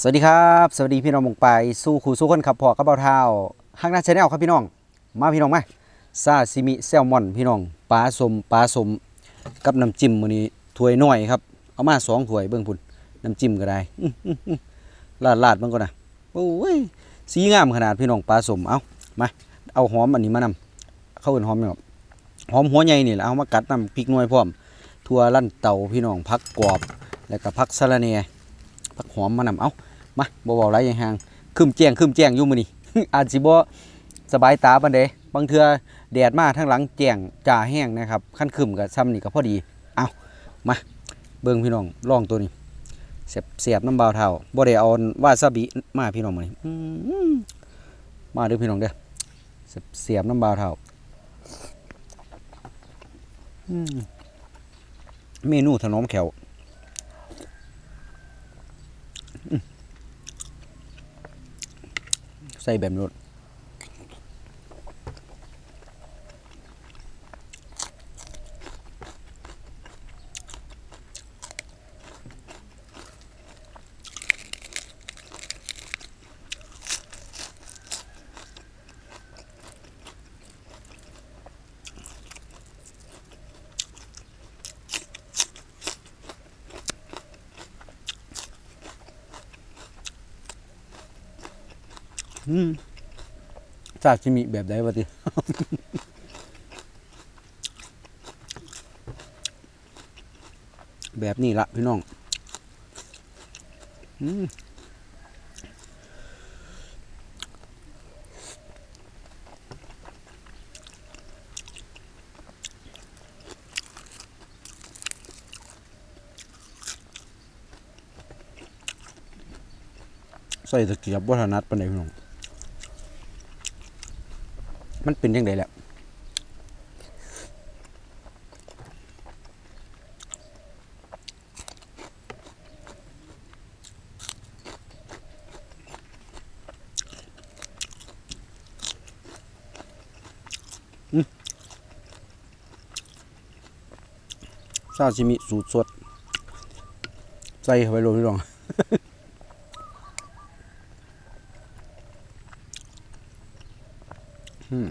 สวัสดีครับ สวัสดีพี่น้องมงไปสู้ขู่สู้คนขับพอกับเบาเท้าห้างหน้าชาแนลครับพี่น้อง มาพี่น้องมาซาซิมิแซลมอนพี่น้องปลาสมปลาสมกับน้ำจิ้มมื้อนี้ถ้วยน้อยครับ เอามาสองถ้วยเบิ่งพุ่นน้ำจิ้มก็ได้ลาดลาดมันก็นะโอ้ยสีงามขนาดพี่น้องปลาสมเอามาเอาหอมอันนี้มานำเข้าเอิ้นหอมเนี่ยงหอมหัวใหญ่นี่แหละเอามากัดน้ำพริกน่วยพร้อมทั่วลั่นเตาพี่น้องพักกรอบ แล้วก็พักสะระแหน่พักหอมมานำเอา มาบ่เว้าไรอย่างห่างคืมแจ้งคืมแจ้งอยู่มือนี้อาจสิบ่สบายตาปานใดบางเทือแดดมาทางหลังแจ้งจ่าแห้งนะครับคันคืมกับซ้ำนี่ก็พอดีเอามาเบิ่งพี่น้องลองตัวนี้เสียบเสียบน้ำเบาวเท่าบ่ได้เอาวาซาบิมาพี่น้องมือนี้อื้อหือมาด้อพี่น้องเด้อเสียบเสียบน้ำเบาวเท่าเมนูถนอมแขว ใส่แบบนู้น ซาชิมิแบบใดวะติแบบนี้ละพี่น้องใส่ตะเกียบวัฒนัดปานใดพี่น้อง มันเป็นยังไงแหละซาชิมิสูตรสด ใส่เข้าไปลยพี่น้อง อืม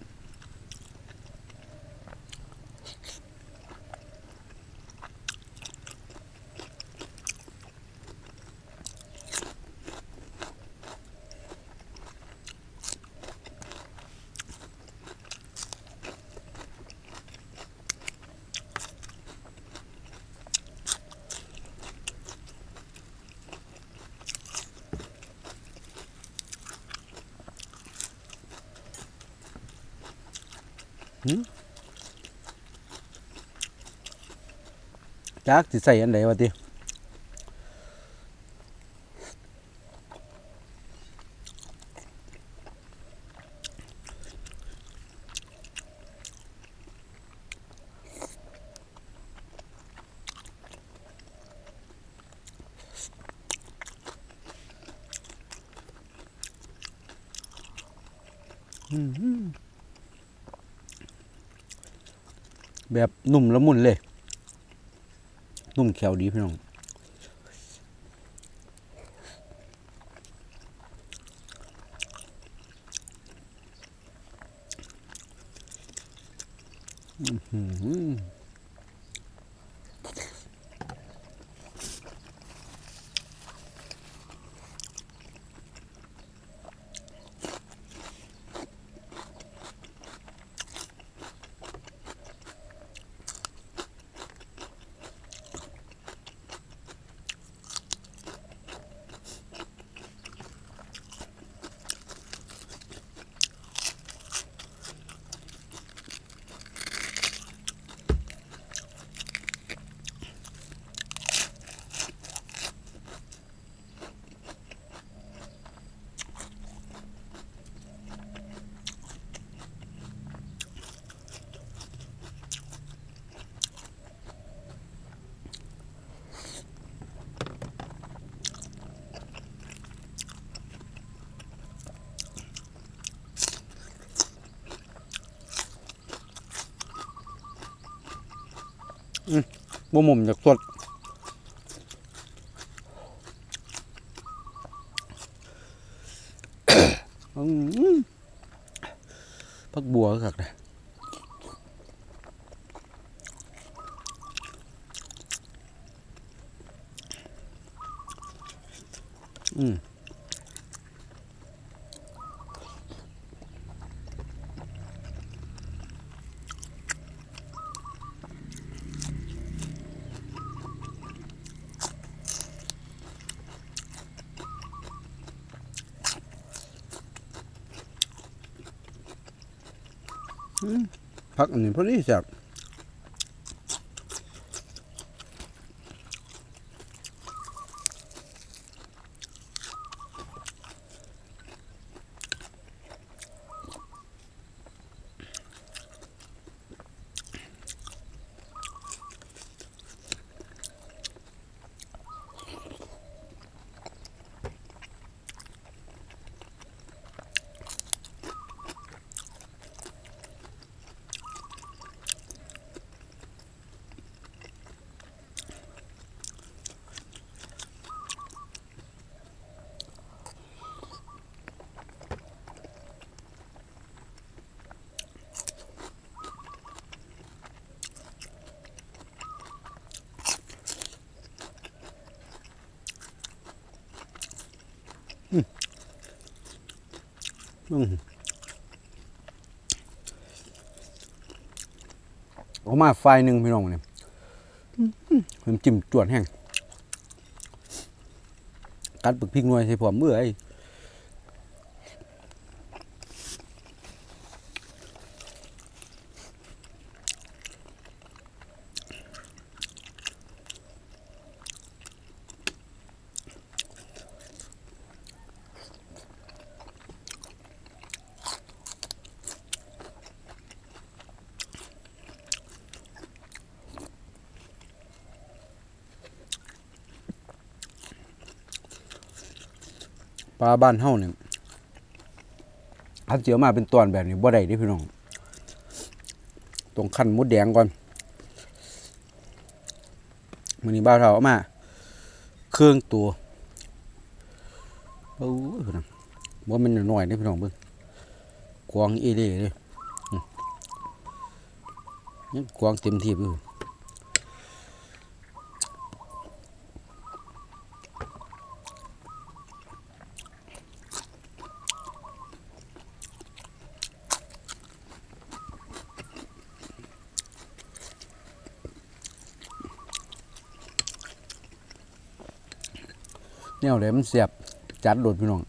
จักสิใส่อันใดวะติ แบบนุ่มละมุนเลย นุ่มแขวดีพี่น้องอืมหือ บ่มุมจากสด อืมพักบัวก็คักเลยอืม พักอันนี้พอดีแซ่บ อืมออกมาไฟหนึ่งพี่น้องเนี่ยผมจิ้มจวดแห้งกัดปึกพริกหน่วยใส่ผมเมื่อย ปลาบ้านเฮาเนี่ยอันเจียวมาเป็นตอนแบบนี้บ่ได้ด้พี่น้อง ตรงขั้นมุดแดงก่อนมื้อนี้บ้าเฒ่ามา เครื่องตัวโอ้ยพี่น้องบ่ม่นหน้อยๆเด้พี่น้องเบิ่งกวางอีเล่เลยอืมยังกวางเต็มที่อยู่ แนวเลยมันเสียบจัดโดดพี่น้อง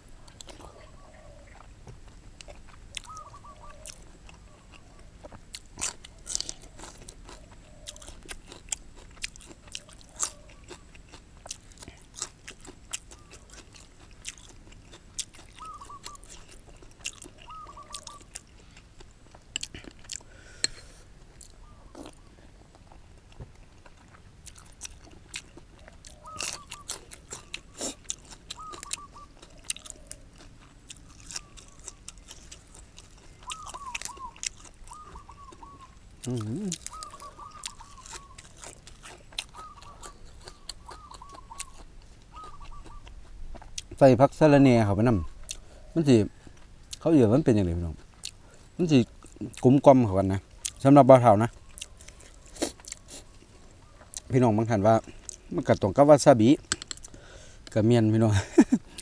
ใส่ผักสะระเนเข้าไปนำมันสิเขาเยอะมันเป็นอย่างไรพี่น้องมันสิกลมกลมเขากันนะสำหรับบ่าวเฒ่านะ พี่น้องบางท่านว่า มันก็ตรงกับวาซาบิก็เมียนพี่น้อง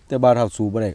แต่บ่าวเฒ่าสูบ่ได้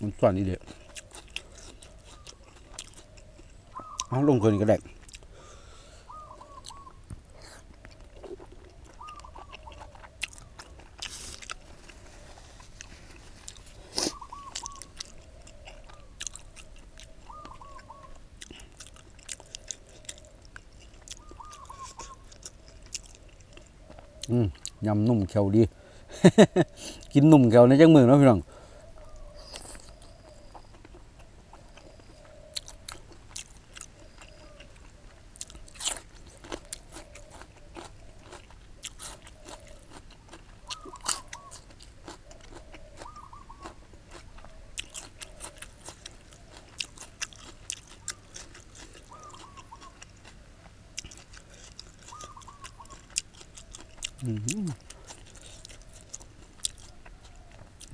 มันส่วนนี้เดียวเอาลงเกินก็ได้ยำนุ่มเขียวดี กินหนุ่มแก้วในจังมือเนาะพี่น้อง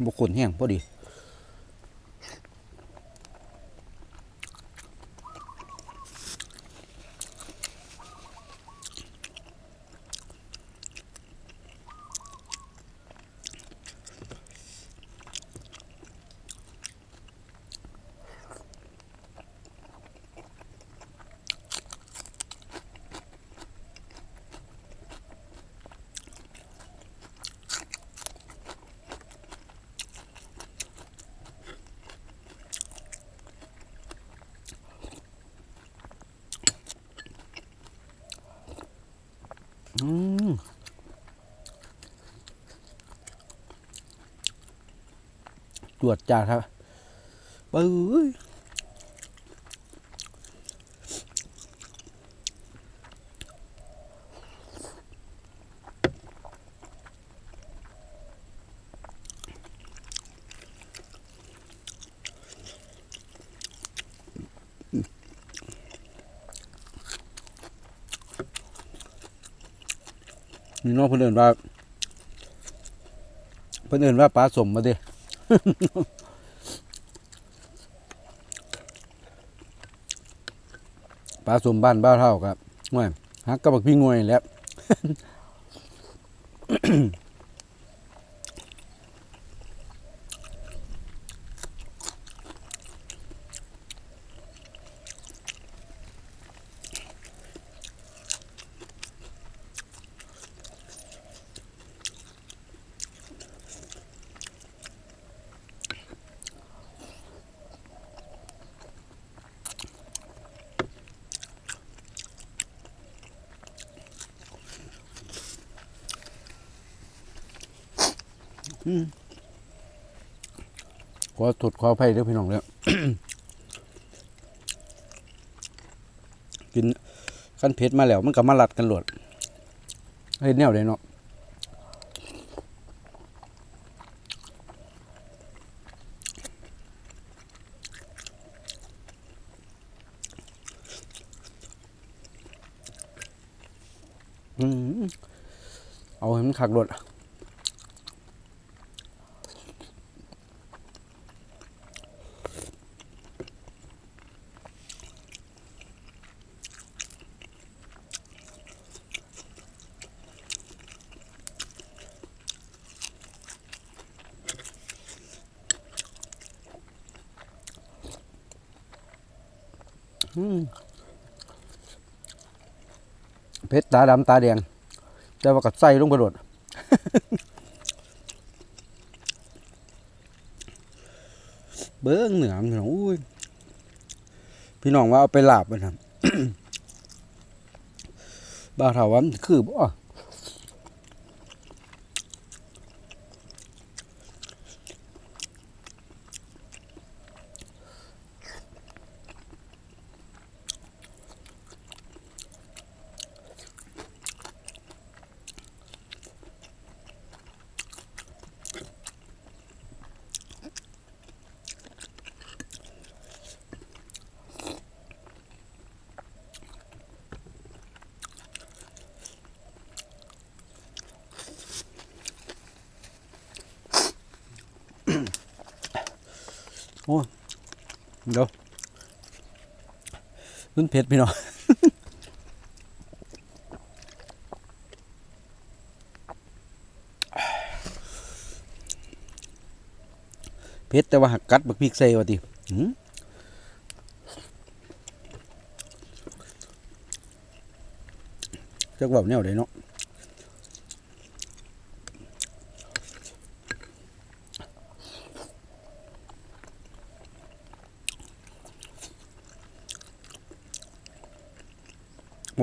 บุคคลแห้งพอดี อืมตร วจจัดครับปื้ยนี่น้องเพื่นเอนว่าเพื่อนว่าปลาสมมาดิ ปลาสมบ้านบ้าเท่าครับง่วยฮักกับบักพี่งวยแล้ว ขอถดขออภัยเด้อพี่น้องแล้วกินขั้นเผ็ดมาแล้ว มันก็มาลัดกันหลวดเฮ้ยแนวเลยเนาะอืมเอาให้มันขักหล ชรตาดำตาแดง แต่ว่ากัดไส้ลงไปโดดเบิ้งเหนือมันอุ้ยพี่น้องว่าเอาไปลาบมันครับบ้าถามว่าคือบ่ โอ้เดี๋ยวมันเผ็ดพี่น้องเผ็ดแต่ว่าหักกัดบักพริกใส่ว่าติจักว่าแนวใดเนาะ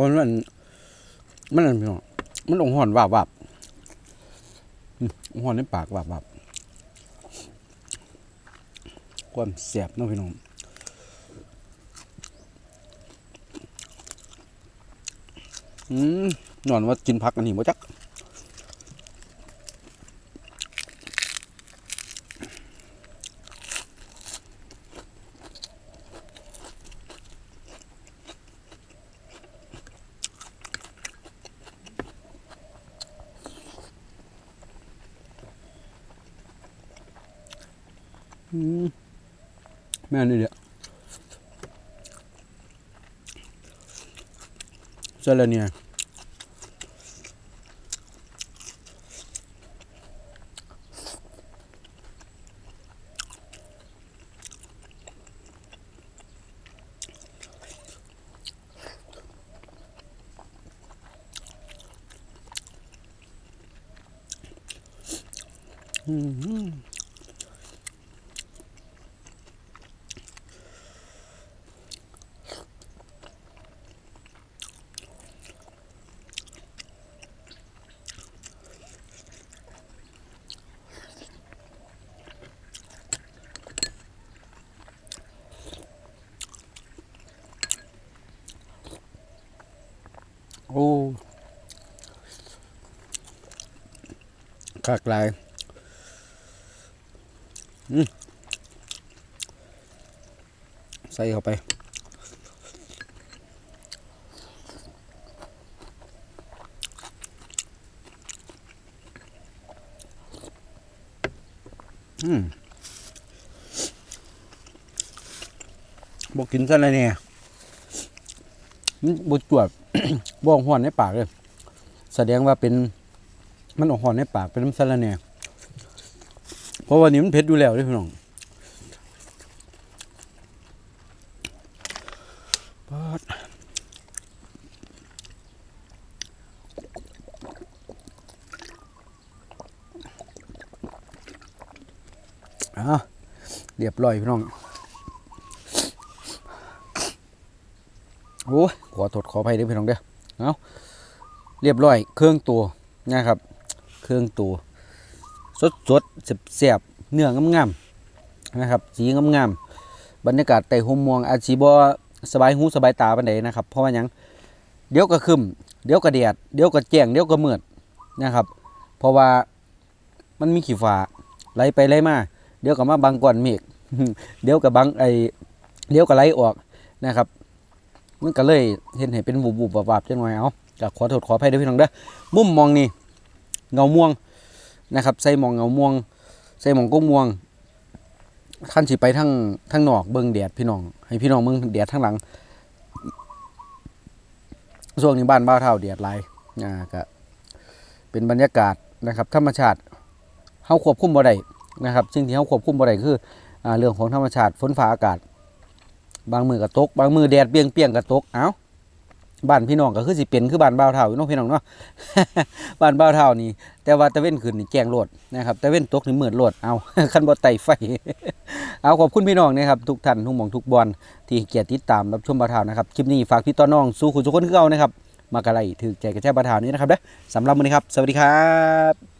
มันมันมันนั่นพี่น้องมันองห่อนวาบวาบหอนในปากแบบแบบความแสบน้องพี่น้องอืมนอนว่ากินพักอันนี้บ่จัก แม่นี่เดียวเสร็จแล้วเนี่ยอืมโอ้ ขากลายใส่เข้าไปอืมบอกกินซะเลยเนี่ยมันบจวดบ่อหอนในปากเลย แสดงว่าเป็น มันออกหอนในปากเป็นน้ำสะระแหน่เพราะวันนี้มันเผ็ดอยู่แล้วด้อพี่น้องอะเรียบร้อยพี่น้อง โอ้ขอโทษขออภัยด้วยพี่น้องเด้อ เอาเรียบร้อยเครื่องตัวนะครับ เครื่องตัวสดสดเสียบเสียบเนื้องามๆนะครับ สีงามๆบรรยากาศไต่หมมวงอาจีบ่สบายหูสบายตาปานใดนะครับ เพราะว่ายังเดี๋ยวก็คึมเดี๋ยวก็แดดเดี๋ยวก็แจ้งเดี๋ยวก็มืดนะครับ เพราะว่ามันมีขี้ฟ้าไหลไปไหลมาเดี๋ยวก็มาบังก้อนเมฆเดี๋ยวก็บังไอเดี๋ยวก็ไหลออกนะครับมันก็เลยเห็นให้เป็นบุบบุบๆบาบๆจังหน่อยเอาก็ขอโทษขออภัยด้วยพี่น้องเด้อมุมมองนี่ เงาม่วงนะครับใส่หมองเงาม่วงใส่หมองก้งม่วงขั้นสิไปทั้งทั้งนอกเบิ่งแดดพี่น้อง ให้พี่น้องเบิ่งแดดทั้งหลังช่วงนี้บ้านบ้าเท่าแดดหลายอ่าก็เป็นบรรยากาศนะครับ ธรรมชาติเฮาควบคุมบ่ได้นะครับสิ่งที่เฮาควบคุมบ่ได้คืออ่าเรื่องของธรรมชาติฝนฟ้าอากาศ บางมือก็ตก บางมือแดดเปียงเปียงๆก็ตกเอ้า บ้านพี่น้องก็คือสิเป็นคือบ้านบ่าวเท่าอยู่น้องพี่น้องเนาะบ้านบ่าวเท่านี่แต่ว่าตะเว้นขึ้นนี่แจงโลดนะครับตะเว้นตกนี่หมืดโลดเอาคันบ่ไต่ไฟเอาขอบคุณพี่น้องนะครับทุกท่านทุกหม่องทุกบอลที่เกียรติติดตามรับชมบ่าวเท่านะครับคลิปนี้ฝากพี่ต้อนน้องสู้คุณทุกคนคือเอานะครับมากะไรถือใจกระแทกบ่าวเท่านี้นะครับเด้อสำหรับมื้อนี้ครับ สวัสดีครับ